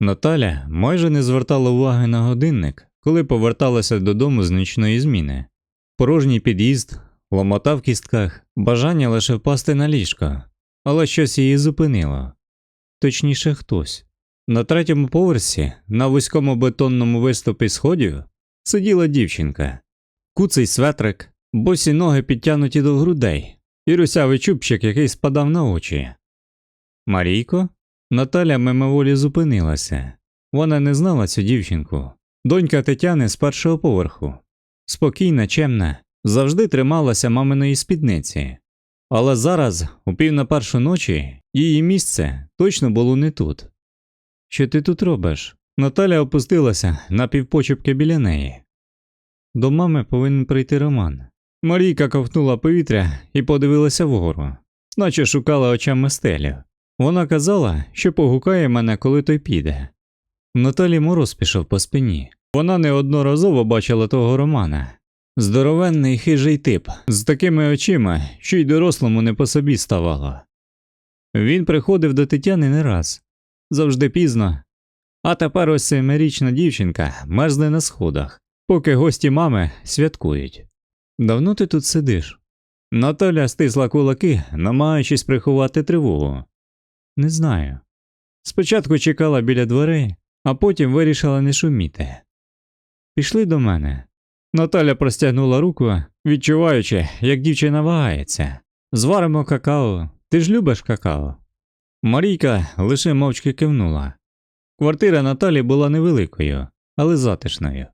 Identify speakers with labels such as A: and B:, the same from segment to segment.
A: Наталя майже не звертала уваги на годинник, коли поверталася додому з нічної зміни. Порожній під'їзд, ломота в кістках, бажання лише впасти на ліжко, але щось її зупинило. Точніше, хтось. На третьому поверсі, на вузькому бетонному виступі сходів, сиділа дівчинка. Куций светрик, босі ноги підтянуті до грудей, і русявий чубчик, який спадав на очі. Марійко? Наталя мимоволі зупинилася. Вона не знала цю дівчинку. Донька Тетяни з першого поверху. Спокійна, чемна, завжди трималася маминої спідниці. Але зараз, у пів на першу ночі, її місце точно було не тут. Що ти тут робиш? Наталя опустилася на півпочепки біля неї. До мами повинен прийти Роман. Марійка ковтнула повітря і подивилася вгору, наче шукала очами стелю. Вона казала, що погукає мене, коли той піде. Наталі мороз пішов по спині. Вона неодноразово бачила того Романа. Здоровенний хижий тип, з такими очима, що й дорослому не по собі ставало. Він приходив до Тетяни не раз, завжди пізно. А тепер ось семирічна дівчинка мерзне на сходах, поки гості мами святкують. Давно ти тут сидиш? Наталя стисла кулаки, намагаючись приховати тривогу. Не знаю. Спочатку чекала біля дверей, а потім вирішила не шуміти. Пішли до мене. Наталя простягнула руку, відчуваючи, як дівчина вагається. Зваримо какао. Ти ж любиш какао? Марійка лише мовчки кивнула. Квартира Наталі була невеликою, але затишною.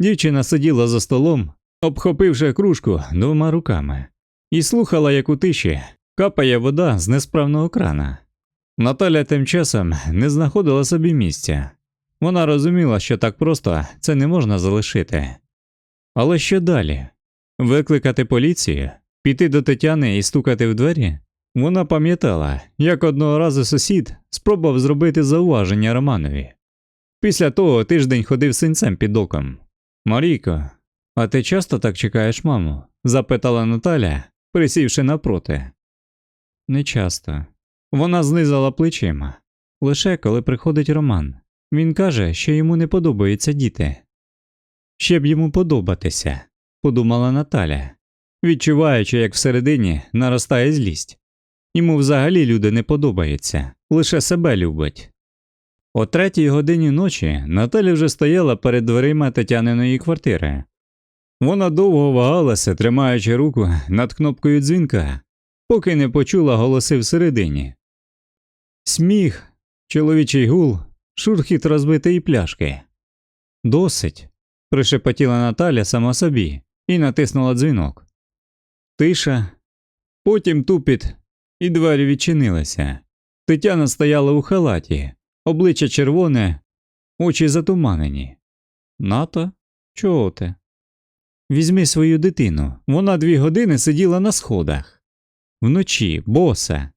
A: Дівчина сиділа за столом, обхопивши кружку двома руками, і слухала, як у тиші капає вода з несправного крана. Наталя тим часом не знаходила собі місця. Вона розуміла, що так просто це не можна залишити. Але що далі? Викликати поліцію? Піти до Тетяни і стукати в двері? Вона пам'ятала, як одного разу сусід спробував зробити зауваження Романові. Після того тиждень ходив синцем під оком. Марійко, а ти часто так чекаєш маму? запитала Наталя, присівши напроти. Не часто. Вона знизала плечима. Лише коли приходить Роман. Він каже, що йому не подобаються діти. Ще б йому подобатися, подумала Наталя, відчуваючи, як всередині наростає злість. Йому взагалі люди не подобаються, лише себе любить. О третій годині ночі Наталя вже стояла перед дверима Тетяниної квартири. Вона довго вагалася, тримаючи руку над кнопкою дзвінка, поки не почула голоси всередині. Сміх, чоловічий гул, шурхіт розбитої пляшки. Досить. пришепотіла Наталя сама собі і натиснула дзвінок. Тиша, потім тупіт, і двері відчинилися. Тетяна стояла у халаті, обличчя червоне, очі затуманені. Ната, чого ти? Візьми свою дитину. Вона дві години сиділа на сходах. Вночі, боса.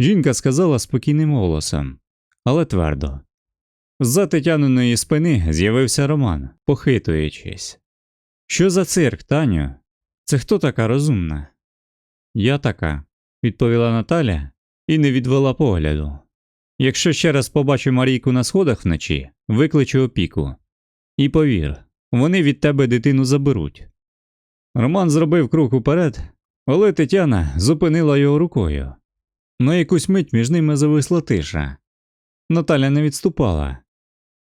A: Жінка сказала спокійним голосом, але твердо. З-за Тетяниної спини з'явився Роман, похитуючись. Що за цирк, Таню? Це хто така розумна? Я така, відповіла Наталя і не відвела погляду. Якщо ще раз побачу Марійку на сходах вночі, викличу опіку. І повір, вони від тебе дитину заберуть. Роман зробив крок уперед, але Тетяна зупинила його рукою. На якусь мить між ними зависла тиша. Наталя не відступала,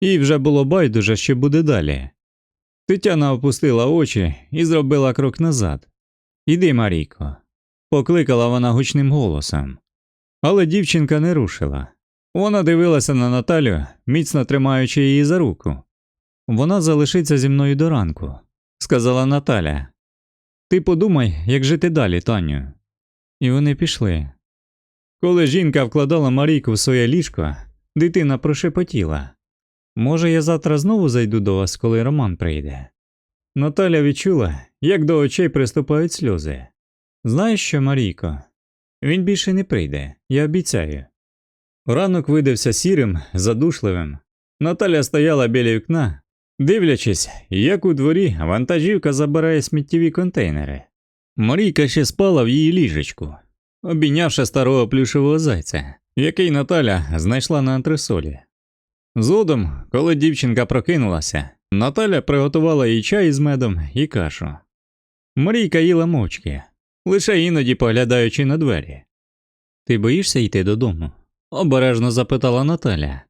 A: їй вже було байдуже, що буде далі. Тетяна опустила очі і зробила крок назад. Іди, Марійко, покликала вона гучним голосом. Але дівчинка не рушила. Вона дивилася на Наталю, міцно тримаючи її за руку. Вона залишиться зі мною до ранку, сказала Наталя. Ти подумай, як жити далі, Таню. І вони пішли. Коли жінка вкладала Марійку в своє ліжко, дитина прошепотіла. Може, я завтра знову зайду до вас, коли Роман прийде. Наталя відчула, як до очей приступають сльози. Знаєш що, Марійко? Він більше не прийде, я обіцяю. Ранок видався сірим, задушливим. Наталя стояла біля вікна, дивлячись, як у дворі вантажівка забирає сміттєві контейнери. Марійка ще спала в її ліжечку, обійнявши старого плюшевого зайця, який Наталя знайшла на антресолі. Згодом, коли дівчинка прокинулася, Наталя приготувала їй чай із медом і кашу. Марійка їла мовчки, лише іноді поглядаючи на двері. Ти боїшся йти додому? обережно запитала Наталя.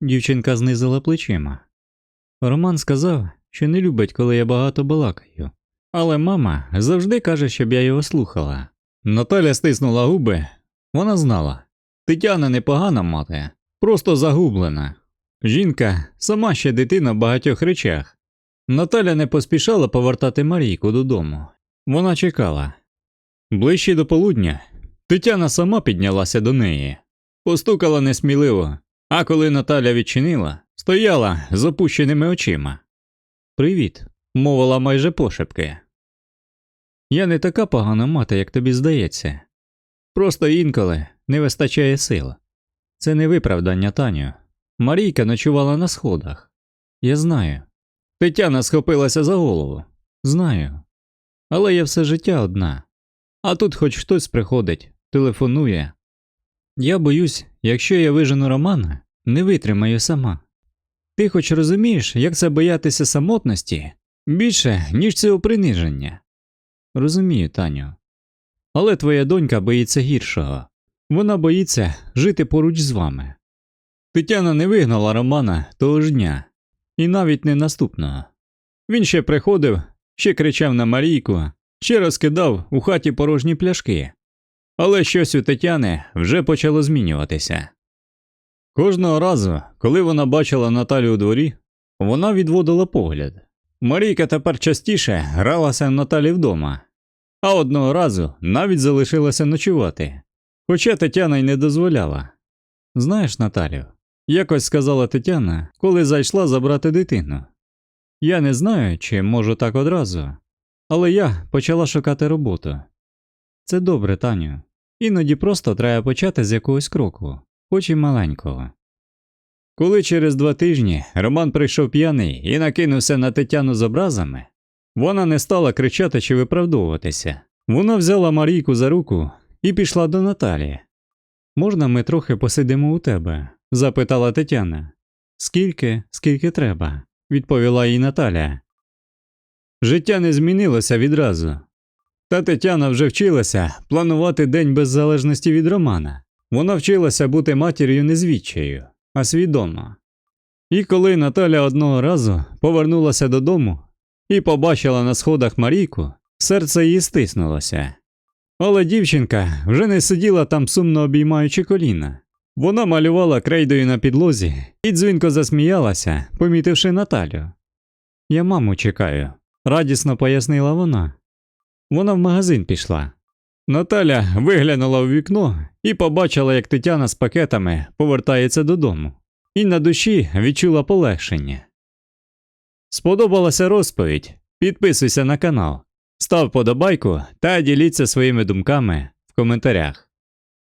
A: Дівчинка знизила плечима. Роман сказав, що не любить, коли я багато балакаю, але мама завжди каже, щоб я його слухала. Наталя стиснула губи, вона знала. Тетяна непогана мати, просто загублена. Жінка сама ще дитина в багатьох речах. Наталя не поспішала повертати Марійку додому. Вона чекала. Ближче до полудня Тетяна сама піднялася до неї, постукала несміливо, а коли Наталя відчинила, стояла з опущеними очима. Привіт, мовила майже пошепки. Я не така погана мати, як тобі здається. Просто інколи не вистачає сил. Це не виправдання, Таню. Марійка ночувала на сходах. Я знаю. Тетяна схопилася за голову. Знаю. Але я все життя одна. А тут хоч хтось приходить, телефонує. Я боюсь, якщо я вижену Романа, не витримаю сама. Ти хоч розумієш, як це боятися самотності більше, ніж цього приниження. Розумію, Таню. Але твоя донька боїться гіршого. Вона боїться жити поруч з вами. Тетяна не вигнала Романа того ж дня, і навіть не наступного. Він ще приходив, ще кричав на Марійку, ще розкидав у хаті порожні пляшки. Але щось у Тетяни вже почало змінюватися. Кожного разу, коли вона бачила Наталю у дворі, вона відводила погляд. Марійка тепер частіше гралася в Наталі вдома, а одного разу навіть залишилася ночувати, хоча Тетяна й не дозволяла. Знаєш, Наталю, якось сказала Тетяна, коли зайшла забрати дитину. Я не знаю, чи можу так одразу, але я почала шукати роботу. Це добре, Таню. Іноді просто треба почати з якогось кроку, хоч і маленького. Коли через два тижні Роман прийшов п'яний і накинувся на Тетяну з образами, вона не стала кричати чи виправдовуватися. Вона взяла Марійку за руку і пішла до Наталі. Можна ми трохи посидимо у тебе? запитала Тетяна. Скільки, скільки треба, відповіла їй Наталя. Життя не змінилося відразу. Та Тетяна вже вчилася планувати день без залежності від Романа. Вона вчилася бути матір'ю не звідчаю, а свідомо. І коли Наталя одного разу повернулася додому і побачила на сходах Марійку, серце її стиснулося. Але дівчинка вже не сиділа там сумно обіймаючи коліна. Вона малювала крейдою на підлозі і дзвінко засміялася, помітивши Наталю. Я маму чекаю, радісно пояснила вона. Вона в магазин пішла. Наталя виглянула в вікно і побачила, як Тетяна з пакетами повертається додому, і на душі відчула полегшення. Сподобалася розповідь? Підписуйся на канал, став подобайку та діліться своїми думками в коментарях.